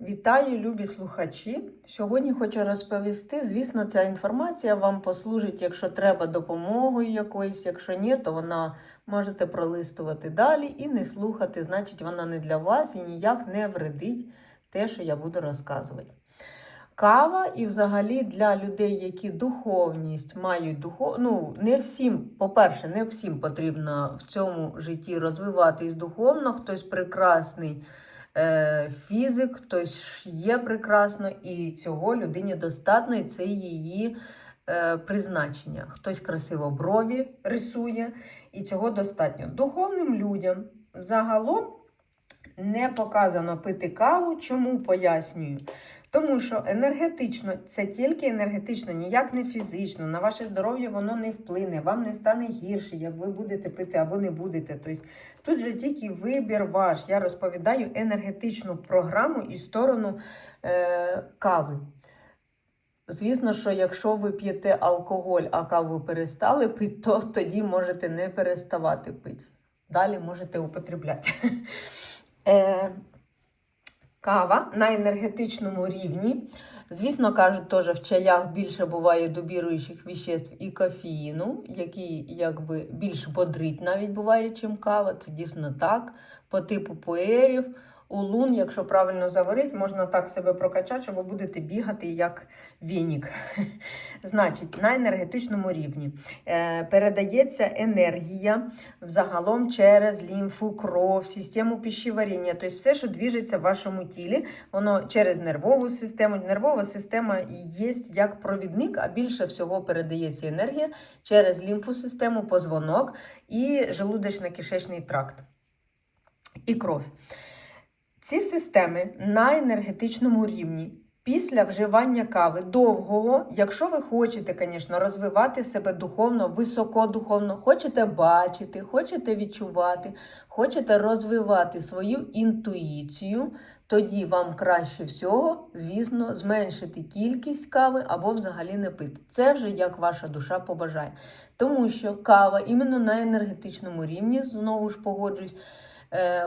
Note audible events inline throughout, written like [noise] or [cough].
Вітаю, любі слухачі! Сьогодні хочу розповісти. Звісно, ця інформація вам послужить, якщо треба допомогою якоюсь. Якщо ні, то вона можете пролистувати далі і не слухати. Значить, вона не для вас і ніяк не вредить те, що я буду розказувати. Кава і взагалі для людей, які духовність мають духов... ну, не всім, по-перше, не всім потрібно в цьому житті розвиватись духовно, хтось прекрасний фізик, хтось є прекрасно, і цього людині достатньо, і це її е, призначення. Хтось красиво брові рисує, і цього достатньо. Духовним людям загалом не показано пити каву. Чому пояснюю? Тому що енергетично, це тільки енергетично, ніяк не фізично. На ваше здоров'я воно не вплине, вам не стане гірше, як ви будете пити або не будете. Тобто тут же тільки вибір ваш. Я розповідаю енергетичну програму і сторону е, кави. Звісно, що якщо ви п'єте алкоголь, а каву перестали пити, то тоді можете не переставати пити. Далі можете употребляти. [laughs] Кава на енергетичному рівні. Звісно, кажуть, теж в чаях більше буває добіруючих віществ і кофеїну, який якби більш бодрить навіть буває, чим кава. Це дійсно так. По типу пуерів, улун, якщо правильно заварити, можна так себе прокачати, що ви будете бігати як вінік. [laughs] Значить, на енергетичному рівні е, передається енергія взагалом через лімфу, кров, систему пищеваріння. Тобто все, що двіжиться в вашому тілі, воно через нервову систему. Нервова система є як провідник, а більше всього передається енергія через лімфу систему, позвонок і желудочно-кишечний тракт і кров. Ці системи на енергетичному рівні після вживання кави довгого, якщо ви хочете, звісно, розвивати себе духовно, високодуховно, хочете бачити, хочете відчувати, хочете розвивати свою інтуїцію, тоді вам краще всього, звісно, зменшити кількість кави або взагалі не пити. Це вже як ваша душа побажає. Тому що кава іменно на енергетичному рівні, знову ж погоджуюсь,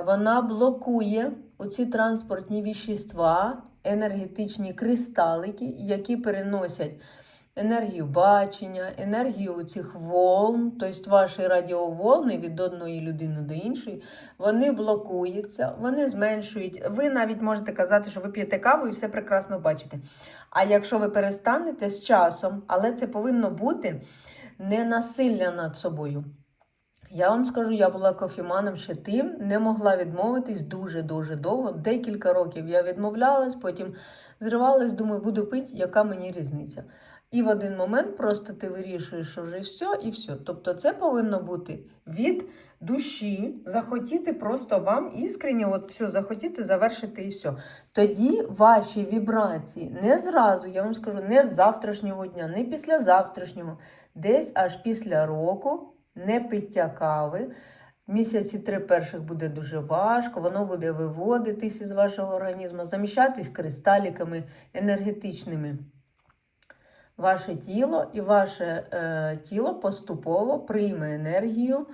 вона блокує оці транспортні віщества, енергетичні кристалики, які переносять енергію бачення, енергію цих волн, тобто ваші радіоволни від одної людини до іншої, вони блокуються, вони зменшують. Ви навіть можете казати, що ви п'єте каву і все прекрасно бачите. А якщо ви перестанете з часом, але це повинно бути не насилля над собою. Я вам скажу, я була кофіманом ще тим, не могла відмовитись дуже-дуже довго. Декілька років я відмовлялась, потім зривалась, думаю, буду пити, яка мені різниця. І в один момент просто ти вирішуєш, що вже все і все. Тобто це повинно бути від душі, захотіти просто вам іскренні, от все, захотіти завершити і все. Тоді ваші вібрації не зразу, я вам скажу, не з завтрашнього дня, не після завтрашнього, десь аж після року не пиття кави. Місяці три перших буде дуже важко, воно буде виводитись із вашого організму, заміщатись кристаліками енергетичними. Ваше тіло і ваше е, тіло поступово прийме енергію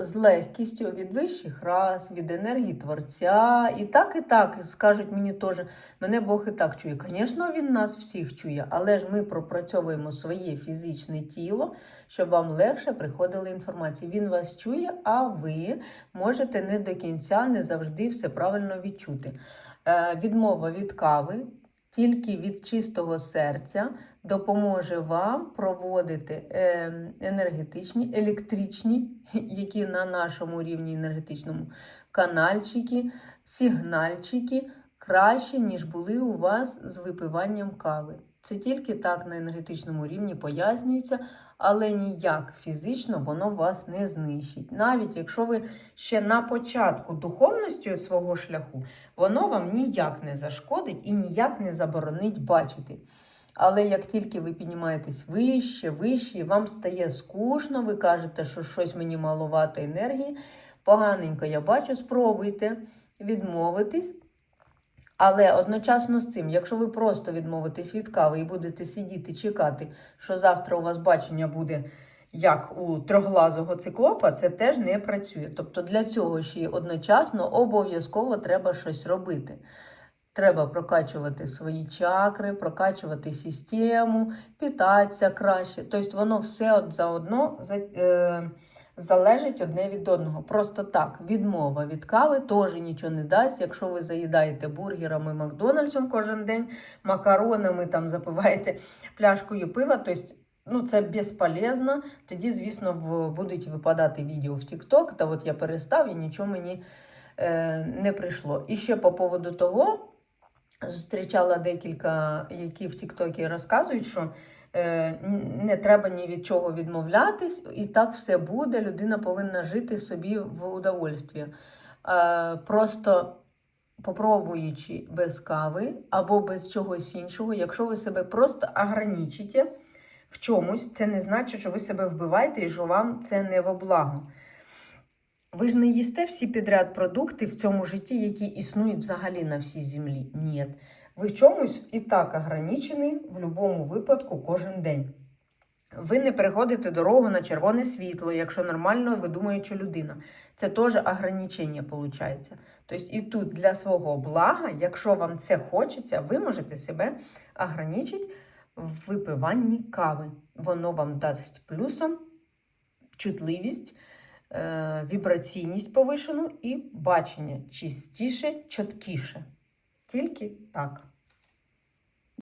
з легкістю від вищих рас, від енергії Творця. І так, і так, скажуть мені теж, мене Бог і так чує. Звісно, він нас всіх чує, але ж ми пропрацьовуємо своє фізичне тіло, щоб вам легше приходила інформація. Він вас чує, а ви можете не до кінця, не завжди все правильно відчути. Е, відмова від кави. Тільки від чистого серця допоможе вам проводити ем, енергетичні, електричні, які на нашому рівні енергетичному канальчики, сигнальчики краще, ніж були у вас з випиванням кави. Це тільки так на енергетичному рівні пояснюється, але ніяк фізично воно вас не знищить. Навіть якщо ви ще на початку духовності свого шляху, воно вам ніяк не зашкодить і ніяк не заборонить бачити. Але як тільки ви піднімаєтесь вище, вище, вам стає скучно, ви кажете, що щось мені маловато енергії, поганенько я бачу, спробуйте відмовитись. Але одночасно з цим, якщо ви просто відмовитесь від кави і будете сидіти, чекати, що завтра у вас бачення буде як у трьохглазого циклопа, це теж не працює. Тобто для цього ще й одночасно обов'язково треба щось робити. Треба прокачувати свої чакри, прокачувати систему, питатися краще. Тобто воно все от заодно за, е, залежить одне від одного. Просто так, відмова від кави теж нічого не дасть. Якщо ви заїдаєте бургерами Макдональдсом кожен день, макаронами там запиваєте пляшкою пива, тобто ну, це безполезно. Тоді, звісно, будуть випадати відео в TikTok, та от я перестав і нічого мені е, не прийшло. І ще по поводу того, зустрічала декілька, які в Тіктокі розказують, що не треба ні від чого відмовлятись, і так все буде. Людина повинна жити собі в удовольстві. Е, просто попробуючи без кави або без чогось іншого, якщо ви себе просто ограничите в чомусь, це не значить, що ви себе вбиваєте і що вам це не во благо. Ви ж не їсте всі підряд продукти в цьому житті, які існують взагалі на всій землі. Ні. Ви в чомусь і так ограничені в будь-якому випадку кожен день. Ви не переходите дорогу на червоне світло, якщо нормально видумуюча людина. Це теж ограничення виходить. Тобто і тут для свого блага, якщо вам це хочеться, ви можете себе ограничити в випиванні кави. Воно вам дасть плюсом чутливість, е, вібраційність повишену і бачення чистіше, чіткіше. Тільки так.